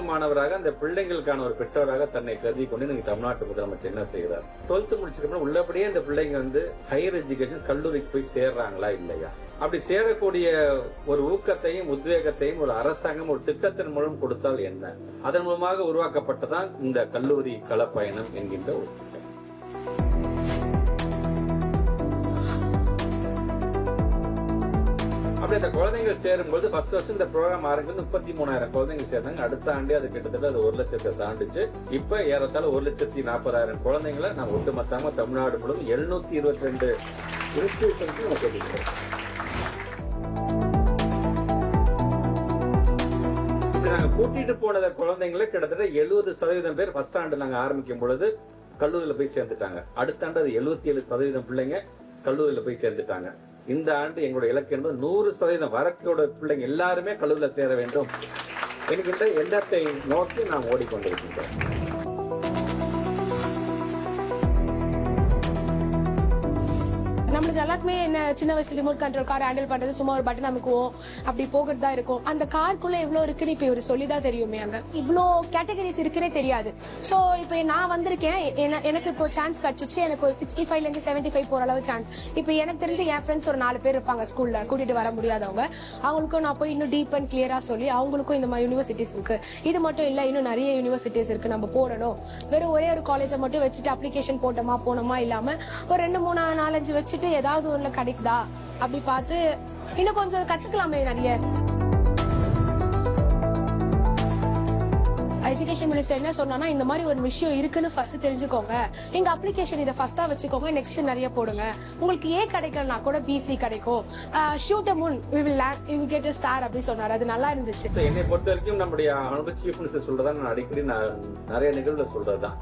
மாணவராக அந்த பிள்ளைங்களுக்கான ஒரு பெற்றோராக தன்னை கருதி கொண்டு நீங்க தமிழ்நாட்டு முதலமைச்சர் என்ன செய்கிறார்? டுவெல்த் முடிச்சதுக்கு உள்ளபடியே இந்த பிள்ளைங்க வந்து ஹையர் எஜுகேஷன் கல்லூரிக்கு போய் சேர்றாங்களா இல்லையா? அப்படி சேரக்கூடிய ஒரு ஊக்கத்தையும் உத்வேகத்தையும் ஒரு அரசாங்கம் ஒரு திட்டத்தின் மூலம் கொடுத்தால் என்ன? அதன் மூலமாக உருவாக்கப்பட்டதான் இந்த கல்லூரி களப்பயணம் என்கின்ற ஒரு அப்படி அந்த குழந்தைகள் சேரும்போது ஃபர்ஸ்ட் வருஷம் இந்த ப்ரோக்ராம் ஆரம்பிச்சு முப்பத்தி மூணாயிரம் குழந்தைங்க சேர்ந்தாங்க அடுத்த ஆண்டே அது கிட்டத்தட்ட அது ஒரு லட்சத்தை தாண்டிச்சு. இப்ப ஏறத்தாழ ஒரு லட்சத்தி நாற்பதாயிரம் குழந்தைங்களை நம்ம ஒட்டுமொத்தமா தமிழ்நாடு முழுவதும் எழுநூத்தி இருபத்தி ரெண்டு இன்ஸ்டிடியூஷனுக்கு நம்ம நாங்க கூட்டிட்டு போனத குழந்தைங்கள கிட்டத்தட்ட எழுபது சதவீதம் பேர் ஃபர்ஸ்ட் ஆண்டு நாங்க ஆரம்பிக்கும் பொழுது கல்லூரியில போய் சேர்ந்துட்டாங்க. அடுத்த ஆண்டு அது எழுபத்தி ஏழு சதவீதம் பிள்ளைங்க கல்லூரியில போய் சேர்ந்துட்டாங்க. இந்த ஆண்டு எங்களுடைய இலக்கு என்பது நூறு சதவீதம் வரக்கூட பிள்ளைங்க எல்லாருமே கல்லூரியில் சேர வேண்டும். என்கின்ற எண்ணத்தை நோக்கி நாம் ஓடிக்கொண்டிருக்கின்றோம். எல்லாத்துமே என்ன சின்ன வயசுல ரிமோட் கண்ட்ரோல் கார் ஹேண்டில் பண்றது சும்மா ஒரு பட்டன் அமுக்குவோம். அப்படி போகிறது தான் இருக்கும். அந்த காருக்குள்ள எவ்வளோ இருக்குன்னு இப்போ இவர் சொல்லி தான் தெரியுமே அங்க. இவ்வளோ கேட்டகரிஸ் இருக்குன்னே தெரியாது. ஸோ இப்போ நான் வந்திருக்கேன். எனக்கு இப்போ சான்ஸ் கிடைச்சிச்சு. எனக்கு ஒரு சிக்ஸ்டி ஃபைவ்ல இருந்து செவன்டி ஃபைவ் போற அளவு சான்ஸ் இப்போ எனக்கு தெரிஞ்சு என் ஃப்ரெண்ட்ஸ் ஒரு நாலு பேர் இருப்பாங்க ஸ்கூல்ல கூட்டிட்டு வர முடியாதவங்க. அவங்களுக்கும் நான் போய் இன்னும் டீப் அண்ட் கிளியரா சொல்லி அவங்களுக்கும் இந்த மாதிரி யூனிவர்சிட்டிஸ் இருக்கு. இது மட்டும் இல்ல இன்னும் நிறைய யூனிவர்சிட்டிஸ் இருக்கு. நம்ம போடணும். வெறும் ஒரே ஒரு காலேஜை மட்டும் வச்சுட்டு அப்ளிகேஷன் போட்டோமா போனோமா இல்லாம ஒரு ரெண்டு மூணு நாலஞ்சு வச்சுட்டு ஏதாவது ஒண்ணுல கிடைக்குதா? அப்படி பார்த்து இன்னும் கொஞ்சம் கத்துக்கலாமே நிறைய. எஜுகேஷன் மினிஸ்டர் என்ன சொன்னா இந்த மாதிரி ஒரு விஷயம் இருக்குன்னு ஃபர்ஸ்ட் தெரிஞ்சுக்கோங்க. எங்க அப்ளிகேஷன் இதை ஃபர்ஸ்டா வச்சுக்கோங்க நெக்ஸ்ட் நிறைய போடுங்க. உங்களுக்கு ஏ கிடைக்கலனா கூட பிசி கிடைக்கும். Shoot a moon we will land you get a star அப்படி சொன்னாரு. அது நல்லா இருந்துச்சு. என்னை பொறுத்த வரைக்கும் நம்முடைய அனுபவ சீஃப் மினிஸ்டர் சொல்றதா நான் அடிக்கடி நான் நிறைய நிகழ்வுல சொல்றதுதான்.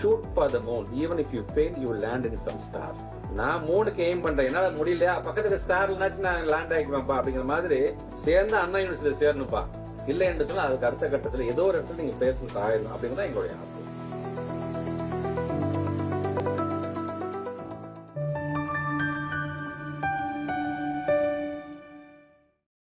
Shoot for the moon even if you fail you land in some stars நான் மூணுக்கு எய்ம் பண்றேன். என்னால முடியல பக்கத்துல ஸ்டார் இருந்தாச்சு நான் லேண்ட் ஆகிக்குவேன்ப்பா அப்படிங்கிற மாதிரி சேர்ந்து அண்ணா யூனிவர்சிட்டியில சேரணும்ப்பா. இல்லை என்று சொன்னால் அதுக்கு அடுத்த கட்டத்துல ஏதோ ஒரு இடத்துல நீங்க பேசணும் ஆயிடும் அப்படிங்கிறது தான் எங்களுடைய ஆசை.